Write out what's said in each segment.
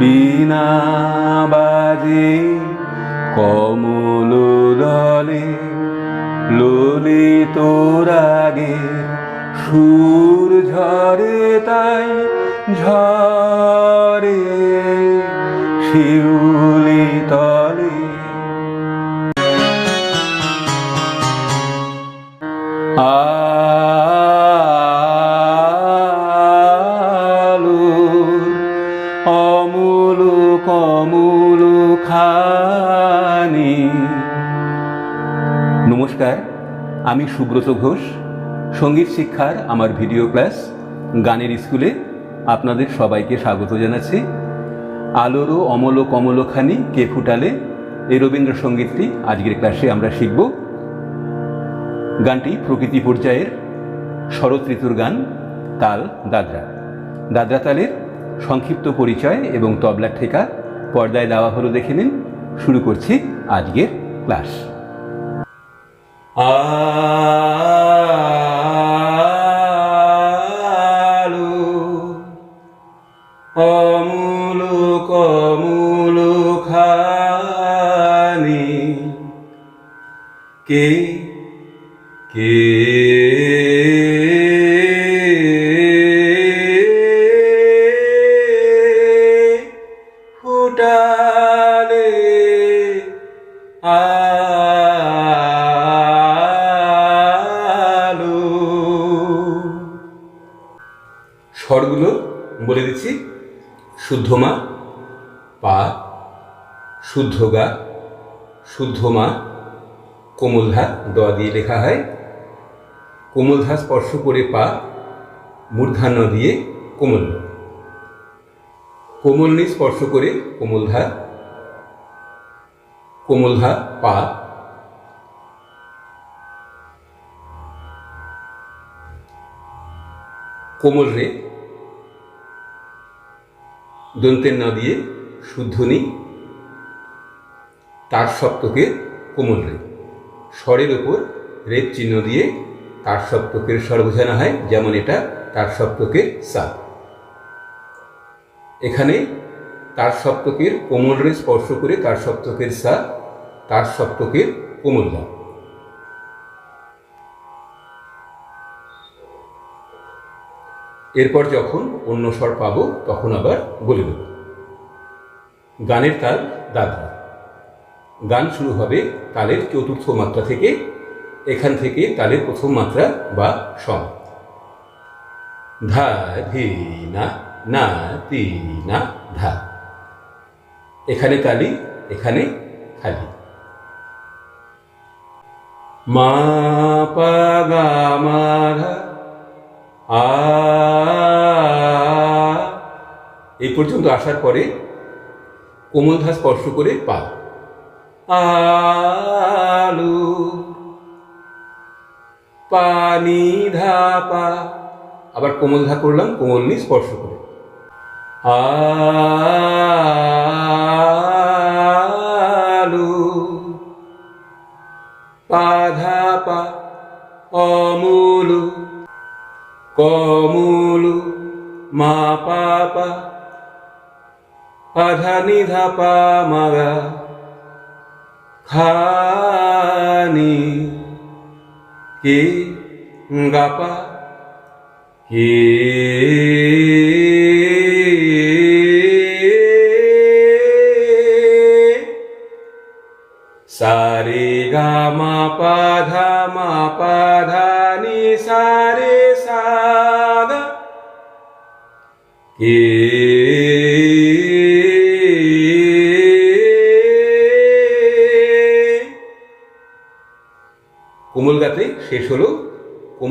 বিনা বাজে কমল দলে ললিত রাগে সুর ঝরে তাই ঝরে শিউলি তলে। আলো আমি সুব্রত ঘোষ, সংগীত শিক্ষার আমার ভিডিও ক্লাস গানের স্কুলে আপনাদের সবাইকে স্বাগত জানাচ্ছি। আলোরও অমল কমলখানি কে ফুটালে এই রবীন্দ্রসঙ্গীতটি আজকের ক্লাসে আমরা শিখব। গানটি প্রকৃতি পর্যায়ের শরৎ ঋতুর গান, তাল, দাদরা। দাদরা তালের সংক্ষিপ্ত পরিচয় এবং তবলার ঠেকা পর্দায় দেওয়া হলো দেখে নিন। শুরু করছি আজকের ক্লাস। আলো অমুলু কমুলু খানি কে কে শুদ্ধ মা পা শুদ্ধ গা শুদ্ধ মা কোমলধা দোয়া দিয়ে লেখা হয়। কোমলধা স্পর্শ করে পা মূর্ধান্য দিয়ে কোমল কোমল। কোমলনি স্পর্শ করে কোমলধা কোমলধা, পা। কোমল রে দন্তের না দিয়ে শুদ্ধনি তার সপ্তকে কোমল রে স্বরের ওপর রেপ চিহ্ন দিয়ে তার সপ্তকের স্বর বোঝানো হয়, যেমন এটা তার সপ্তকের সা এখানে তার সপ্তকের কোমল রে স্পর্শ করে তার সপ্তকের সা তার সপ্তকের কোমল দা এরপর যখন অন্য স্বর পাবো, তখন আবার বলে দেব। গানের তাল দাদরা গান শুরু হবে তালের চতুর্থ মাত্রা থেকে, এখান থেকে তালের প্রথম মাত্রা বা সম। ধা, ধি, না না, তি, না, ধা। এখানে তালি, এখানে খালি। মা, পা, গা, মা ধা আ, এই পর্যন্ত আসার পরে কোমল ধা স্পর্শ করে পা। আলু, পানি ধা পা আবার কোমলধা করলাম, কোমল নি স্পর্শ করে। আলু পাধা নিধা পা মাগা খানি কে গাপা কে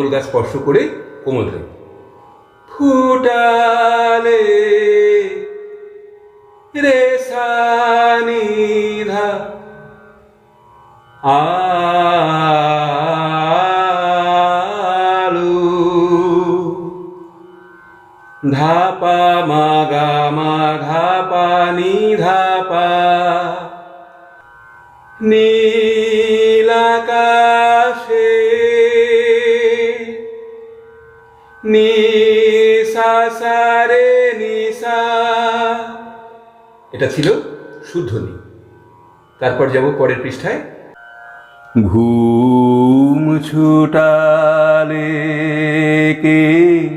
কোমল গাছ স্পর্শ করে কোমল রে। ফুটালে রে সানিধা আলু ধাপা মাগা মা ধাপা। নি ধাপা নীলাকাশে সারে নিশা। এটা ছিল শুদ্ধনি। তারপর যাব পরের পৃষ্ঠায়। ঘুম ছুটালে কে?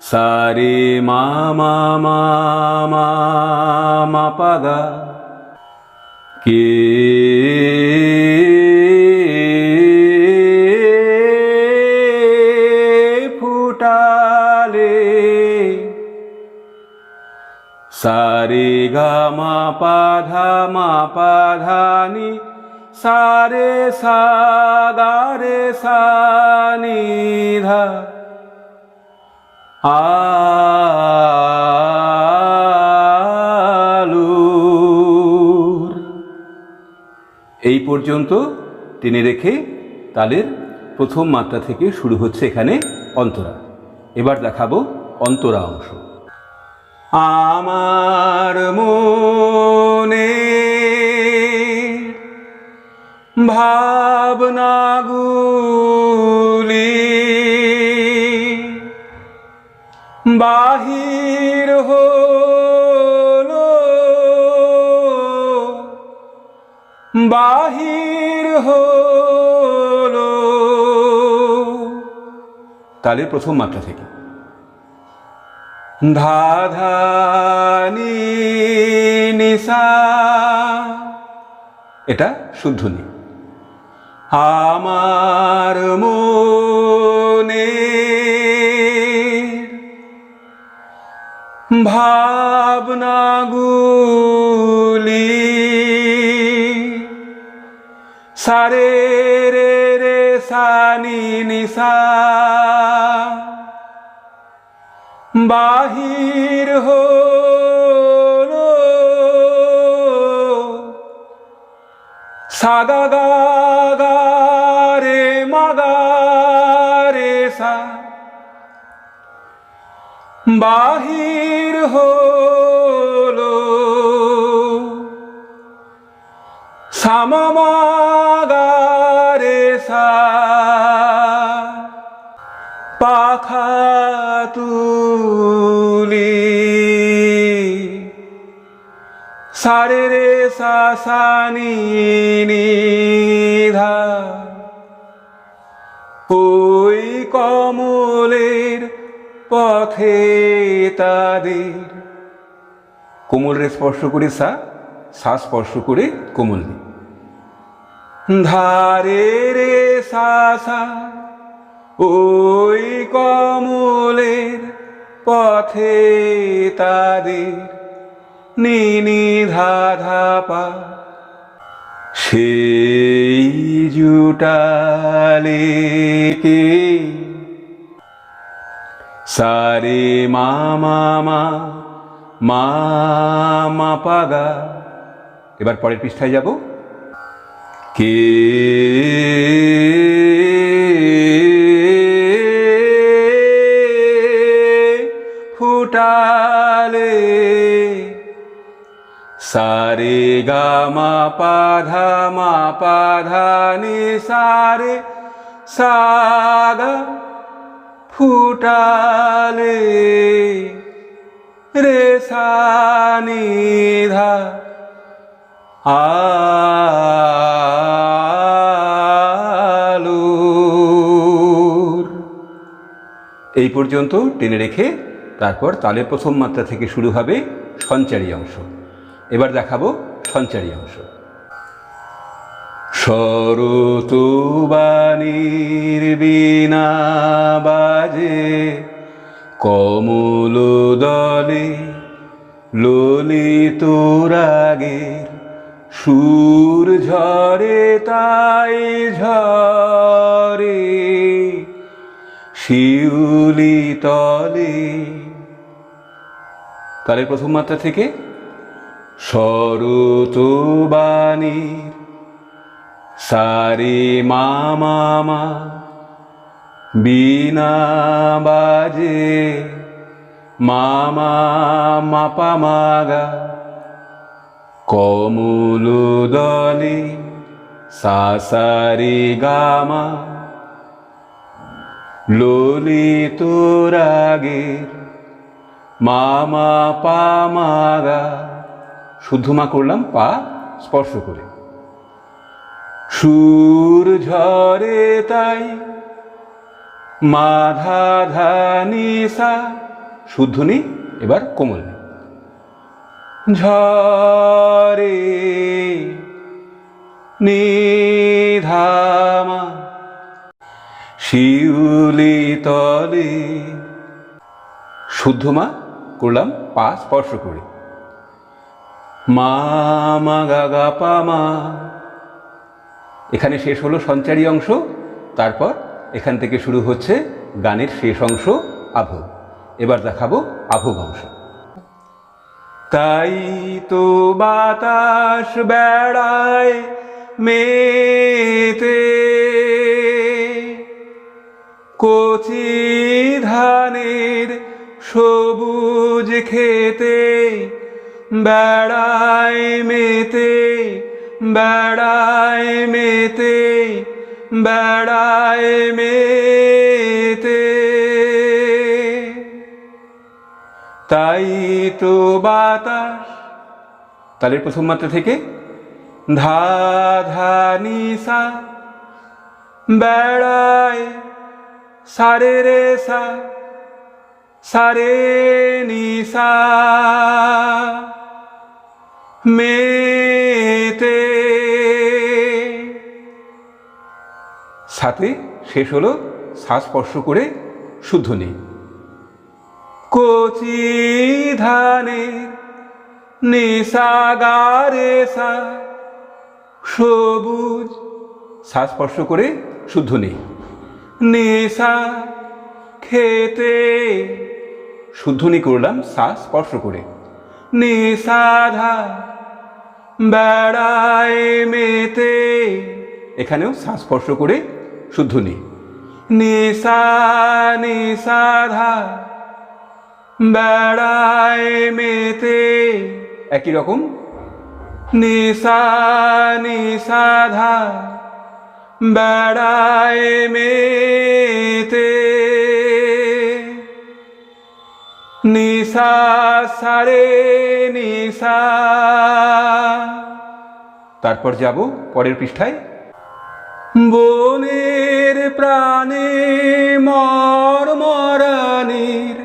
সারে মা মা মা মা মা, পাগা। কে? গা মা পাধা মা পাধানি সারে সা, গা রে সা, নি, ধা। এই পর্যন্ত টেনে রেখে তালের প্রথম মাত্রা থেকে শুরু হচ্ছে এখানে অন্তরা। এবার দেখাবো অন্তরা অংশ। আমার মনে ভাবনাগুলি বাহির হলো বাহির হলো। তালের প্রথম মাত্রা থেকে। ধাধানি নিসা এটা শুদ্ধনি আমার মনে ভাবনাগুলি সারে রে রে সানি নিসা বাহির হলো। সাগা গা রে মাগা রে সা। বাহির হলো। সামাগা সারে রে সা সা নি ধা ওই কমলের পথে তাদের কোমল রে স্পর্শ করে সা সা স্পর্শ করে কোমল ধারে রে সা সা ওই কমলের পথে তাদের নিনি ধা ধা পা। সেই জুটালে কে? সারে মা মা মা মা মা পাগা। এবার পরের পৃষ্ঠায় যাব। কে? সারে গা মা পাধা মা পাধা নি সারে সাগা ফুটালে রে সানি ধা আলুর এই পর্যন্ত টেনে রেখে তারপর তালের প্রথম মাত্রা থেকে শুরু হবে সঞ্চারী অংশ। এবার দেখাবো সঞ্চারী অংশ। শরতুবাণীর বিনা বাজে কমল দলে ললিত রাগের সুর ঝরে তাই ঝরে, শিউলি তলে। তালের প্রথম মাত্রা থেকে শরতবাণীর সারি মা মা মা বিনা বাজে। মামা মা মা পা মাগা কমল দলে সা সারে গামা। ললিত রাগের মা মা পা মা গা শুদ্ধ মা করলাম, পা স্পর্শ করে। সুর ঝরে তাই মাধা শুদ্ধ নি এবার কোমল নি ঝরে নিধামা, শিউলি তলে। শুদ্ধ মা করলাম, পা স্পর্শ করে। মা গা গা পা মা এখানে শেষ হলো সঞ্চারী অংশ, তারপর এখান থেকে শুরু হচ্ছে গানের শেষ অংশ আভোগ এবার দেখাবো আভোগ অংশ তাই তো বাতাস বেড়ায় মেতে, কচি ধানের সবুজ খেতে বেড়ায় মেতে বেড়ায় মেতে বেড়ায় মেতে। তাই তো বাতাস, তালের প্রথম মাত্রা থেকে ধা ধা নি সা বেড়ায় সারে রে সা, সারে নি সা মেতে। সাথে শেষ হলো শ্বাস স্পর্শ করে শুদ্ধ নেই। কচি ধানে নিশাগারে সা, সবুজ। শ্বাস স্পর্শ করে শুদ্ধ নেই। নেশা খেতে শুদ্ধনি করলাম শ্বাস স্পর্শ করে। নিষাধা বেড়ায় মেতে। এখানেও শ্বাস স্পর্শ করে শুদ্ধ নেই। নিশা নিষাধা বেড়ায় মেতে। একই রকম। নিশা নিষাধা বেড়ায় মেতে। নিশা সারে নিশা। তারপর যাব পরের পৃষ্ঠায়। বনের প্রাণে মর মরানির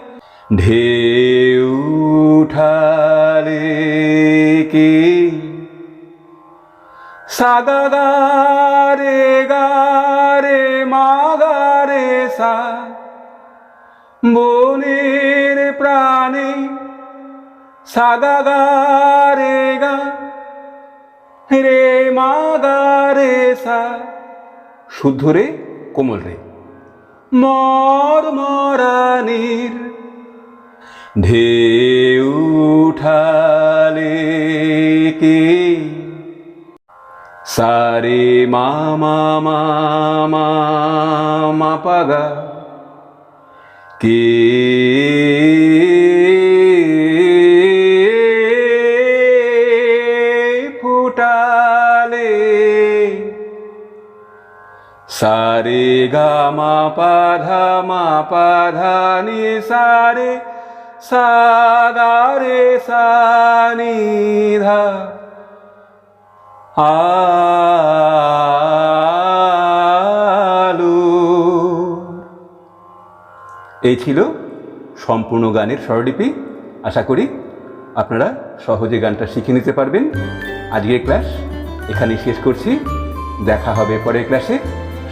ঢেউ উঠালে কি? সাগাগারে সাগাগারে গা রে মাগারে সা। শুদ্ধ রে, কোমল রে। মর মরানির ঢেউ উঠালে কে? সারে মা মা মা মা মা পাগা, কে সারে গা মা পাধা মা পাধা নি সারে সাগারে সানিধা আলু এই ছিল সম্পূর্ণ গানের স্বরলিপি। আশা করি আপনারা সহজে গানটা শিখে নিতে পারবেন। আজকের ক্লাস এখানেই শেষ করছি। দেখা হবে পরের ক্লাসে।